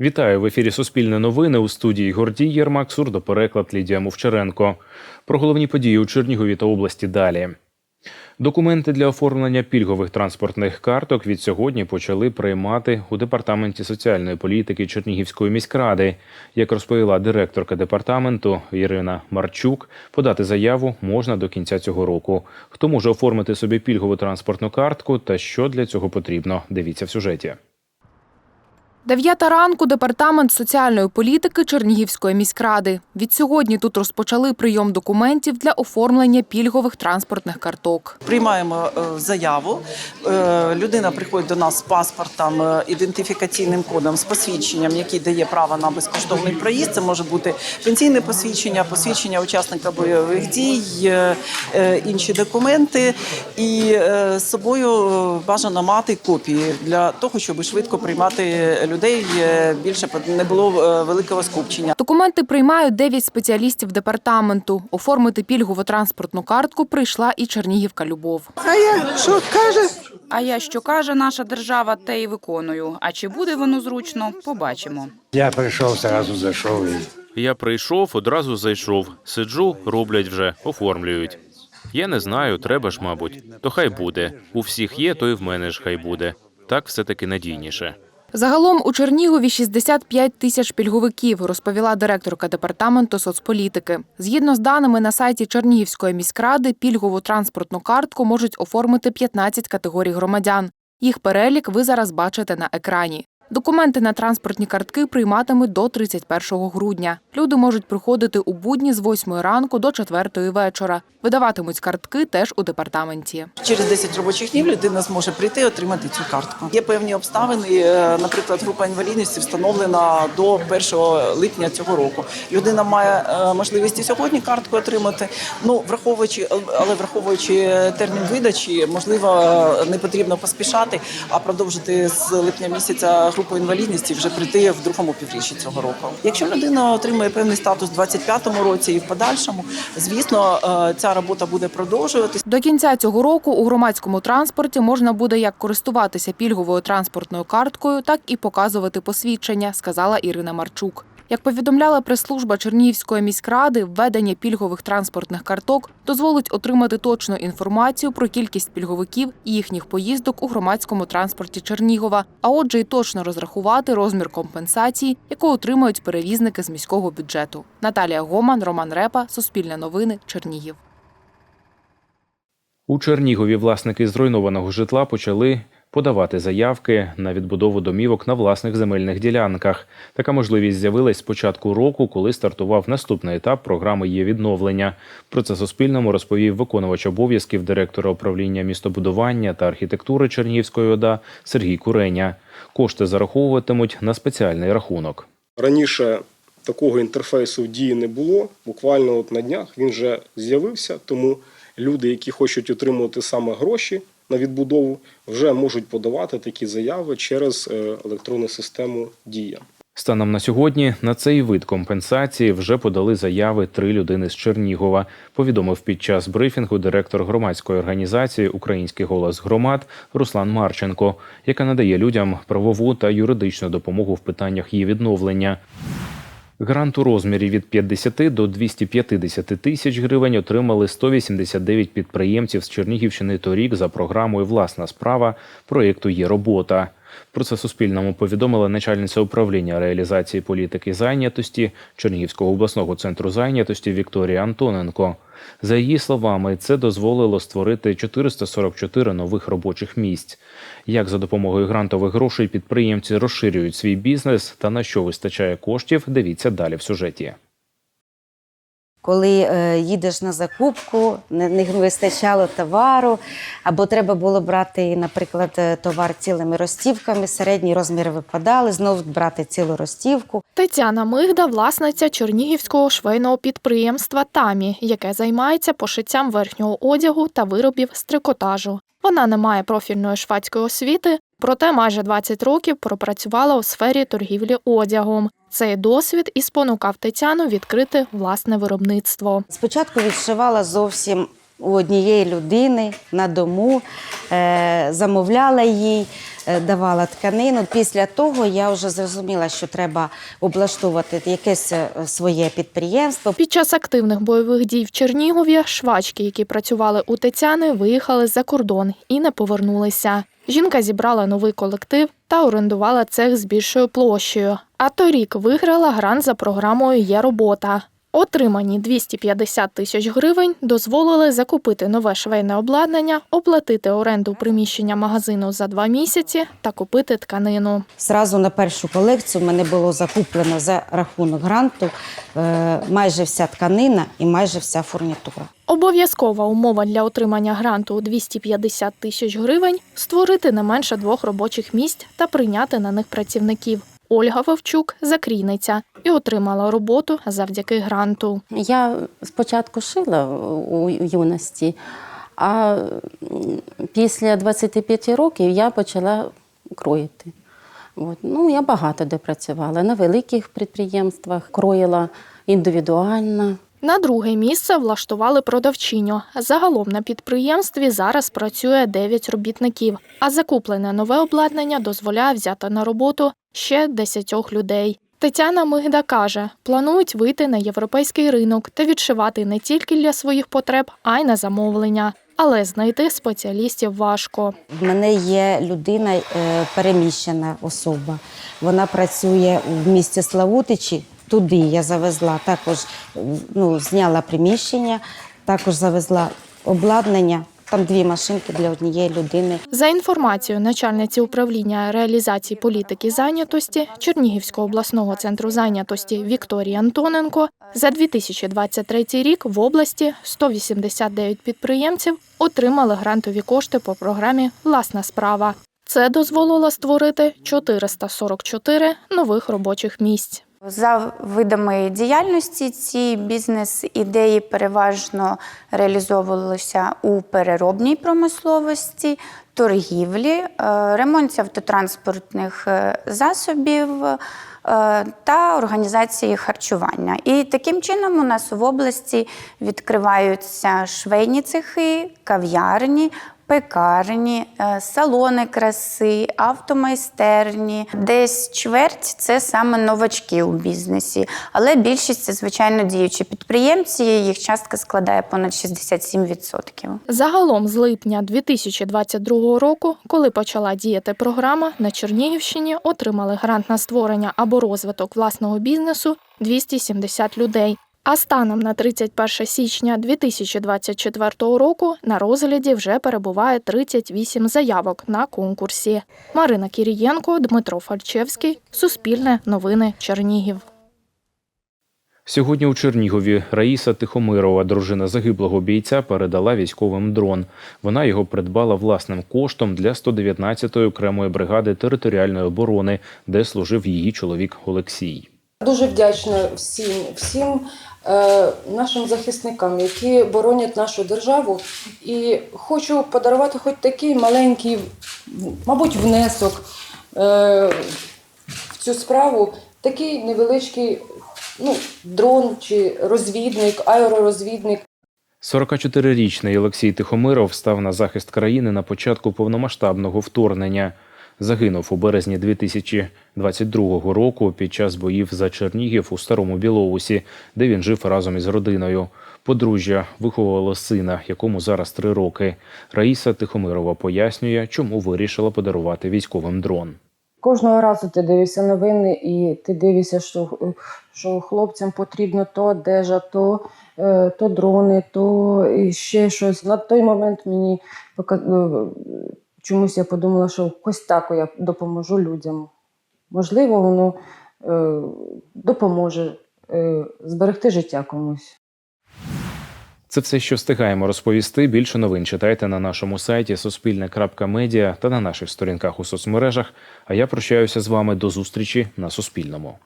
Вітаю в ефірі Суспільне новини у студії Гордій Єрмак, сурдопереклад Лідія Мовчаренко. Про головні події у Чернігові та області далі. Документи для оформлення пільгових транспортних карток від сьогодні почали приймати у департаменті соціальної політики Чернігівської міськради. Як розповіла директорка департаменту Ірина Марчук, подати заяву можна до кінця цього року. Хто може оформити собі пільгову транспортну картку та що для цього потрібно? Дивіться в сюжеті. Дев'ята ранку департамент соціальної політики Чернігівської міськради. Відсьогодні тут розпочали прийом документів для оформлення пільгових транспортних карток. Приймаємо е, заяву. Е, Людина приходить до нас з паспортом, е, ідентифікаційним кодом, з посвідченням, який дає право на безкоштовний проїзд. Це може бути пенсійне посвідчення, посвідчення учасника бойових дій, інші документи. І з собою бажано мати копії для того, щоб швидко приймати людей. е, Більше не було е, великого скупчення. Документи приймають 9 спеціалістів департаменту. Оформити пільгову транспортну картку прийшла і Чернігівка Любов. А я що каже? А я що каже наша держава, те й виконую. А чи буде воно зручно, побачимо. Я прийшов, зразу зайшов і Я прийшов, одразу зайшов. Сиджу, роблять вже, оформлюють. Я не знаю, треба ж, мабуть. То хай буде. У всіх є, то і в мене ж хай буде. Так все-таки надійніше. Загалом у Чернігові 65 тисяч пільговиків, розповіла директорка департаменту соцполітики. Згідно з даними на сайті Чернігівської міськради, пільгову транспортну картку можуть оформити 15 категорій громадян. Їх перелік ви зараз бачите на екрані. Документи на транспортні картки прийматимуть до 31 грудня. Люди можуть приходити у будні з 8 ранку до 4 вечора. Видаватимуть картки теж у департаменті. Через 10 робочих днів людина зможе прийти і отримати цю картку. Є певні обставини, е, наприклад, група інвалідності встановлена до 1 липня цього року. Людина має е, можливість і сьогодні картку отримати. Ну враховуючи, але враховуючи термін видачі, можливо, не потрібно поспішати, а продовжити з липня місяця групу інвалідності вже прийти в другому півріччі цього року. Якщо людина отримує певний статус у 25-му році і в подальшому, звісно, е, ця робота буде продовжуватись. До кінця цього року у громадському транспорті можна буде як користуватися пільговою транспортною карткою, так і показувати посвідчення, сказала Ірина Марчук. Як повідомляла прес-служба Чернігівської міськради, введення пільгових транспортних карток дозволить отримати точну інформацію про кількість пільговиків і їхніх поїздок у громадському транспорті Чернігова, а отже, й точно розрахувати розмір компенсації, яку отримують перевізники з міського бюджету. Наталія Гоман, Роман Репа, Суспільне новини, Чернігів. У Чернігові власники зруйнованого житла почали подавати заявки на відбудову домівок на власних земельних ділянках. Така можливість з'явилась з початку року, коли стартував наступний етап програми є відновлення. Про це Суспільному розповів виконувач обов'язків директора управління містобудування та архітектури Чернігівської ОДА Сергій Куреня. Кошти зараховуватимуть на спеціальний рахунок. Раніше такого інтерфейсу в дії не було. Буквально от на днях він вже з'явився, тому люди, які хочуть отримувати саме гроші на відбудову, вже можуть подавати такі заяви через е, електронну систему Дія. Станом на сьогодні на цей вид компенсації вже подали заяви три людини з Чернігова. Повідомив під час брифінгу директор громадської організації Український голос громад Руслан Марченко, яка надає людям правову та юридичну допомогу в питаннях її відновлення. Грант у розмірі від 50 до 250 тисяч гривень отримали 189 підприємців з Чернігівщини торік за програмою Власна справа проєкту Є робота. Про це Суспільному повідомила начальниця управління реалізації політики зайнятості Чернігівського обласного центру зайнятості Вікторія Антоненко. За її словами, це дозволило створити 444 нових робочих місць. Як за допомогою грантових грошей підприємці розширюють свій бізнес та на що вистачає коштів, дивіться далі в сюжеті. Коли е, їдеш на закупку, не, вистачало товару, або треба було брати, наприклад, е, товар цілими розтівками, середні розміри випадали, знову брати цілу розтівку. Тетяна Мигда, власниця Чернігівського швейного підприємства Тамі, яке займається пошиттям верхнього одягу та виробів з трикотажу. Вона не має профільної швадської освіти, проте майже 20 років пропрацювала у сфері торгівлі одягом. Цей досвід і спонукав Тетяну відкрити власне виробництво. Спочатку відшивала зовсім у однієї людини на дому, е, замовляла їй, е, давала тканину. Після того я вже зрозуміла, що треба облаштовувати якесь е, своє підприємство. Під час активних бойових дій в Чернігові швачки, які працювали у Тетяни, виїхали за кордон і не повернулися. Жінка зібрала новий колектив та орендувала цех з більшою площею. А торік виграла грант за програмою Є робота. Отримані 250 тисяч гривень дозволили закупити нове швейне обладнання, оплатити оренду приміщення магазину за два місяці та купити тканину. Зразу на першу колекцію в мене було закуплено за рахунок гранту е, майже вся тканина і майже вся фурнітура. Обов'язкова умова для отримання гранту у 250 тисяч гривень створити не менше двох робочих місць та прийняти на них працівників. Ольга Вовчук закрійниця і отримала роботу завдяки гранту. Я спочатку шила у юності, а після 25 років я почала кроїти. От. Ну, я багато де працювала. На великих підприємствах кроїла індивідуально. На друге місце влаштували продавчиню. Загалом на підприємстві зараз працює 9 робітників, а закуплене нове обладнання дозволяє взяти на роботу ще 10 людей. Тетяна Мигда каже, планують вийти на європейський ринок та відшивати не тільки для своїх потреб, а й на замовлення. Але знайти спеціалістів важко. В мене є людина, е, переміщена особа. Вона працює в місті Славутичі. Туди я завезла також ну, зняла приміщення, також завезла обладнання. Там дві машинки для однієї людини. За інформацією начальниці управління реалізації політики зайнятості Чернігівського обласного центру зайнятості Вікторії Антоненко, за 2023 рік в області 189 підприємців отримали грантові кошти по програмі Власна справа. Це дозволило створити 444 нових робочих місць. За видами діяльності ці бізнес-ідеї переважно реалізовувалися у переробній промисловості, торгівлі, е, ремонті автотранспортних е, засобів е, та організації харчування. І таким чином у нас в області відкриваються швейні цехи, кав'ярні. Пекарні, е, салони краси, автомайстерні. Десь чверть це саме новачки у бізнесі, але більшість це звичайно діючі підприємці. Їх частка складає понад 67%. Загалом з липня 2022 року, коли почала діяти програма, на Чернігівщині отримали грант на створення або розвиток власного бізнесу 270 людей. А станом на 31 січня 2024 року на розгляді вже перебуває 38 заявок на конкурсі. Марина Кірієнко, Дмитро Фальчевський, Суспільне новини Чернігів. Сьогодні у Чернігові Раїса Тихомирова, дружина загиблого бійця, передала військовим дрон. Вона його придбала власним коштом для 119-ї окремої бригади територіальної оборони, де служив її чоловік Олексій. Дуже вдячна всім, всім нашим захисникам, які боронять нашу державу. І хочу подарувати хоч такий маленький, мабуть, внесок е, в цю справу. Такий невеличкий ну, дрон чи розвідник, аеророзвідник. 44-річний Олексій Тихомиров став на захист країни на початку повномасштабного вторгнення. Загинув у березні 2022 року під час боїв за Чернігів у Старому Білоусі, де він жив разом із родиною. Подружжя виховувало сина, якому зараз три роки. Раїса Тихомирова пояснює, чому вирішила подарувати військовим дрон. Кожного разу ти дивишся новини, і ти дивишся, що, що хлопцям потрібно то одежа, то, е, то дрони, то і ще щось. На той момент мені е, чомусь я подумала, що ось так я допоможу людям. Можливо, воно е, допоможе е, зберегти життя комусь. Це все, що встигаємо розповісти. Більше новин читайте на нашому сайті Суспільне.Медіа та на наших сторінках у соцмережах. А я прощаюся з вами до зустрічі на Суспільному.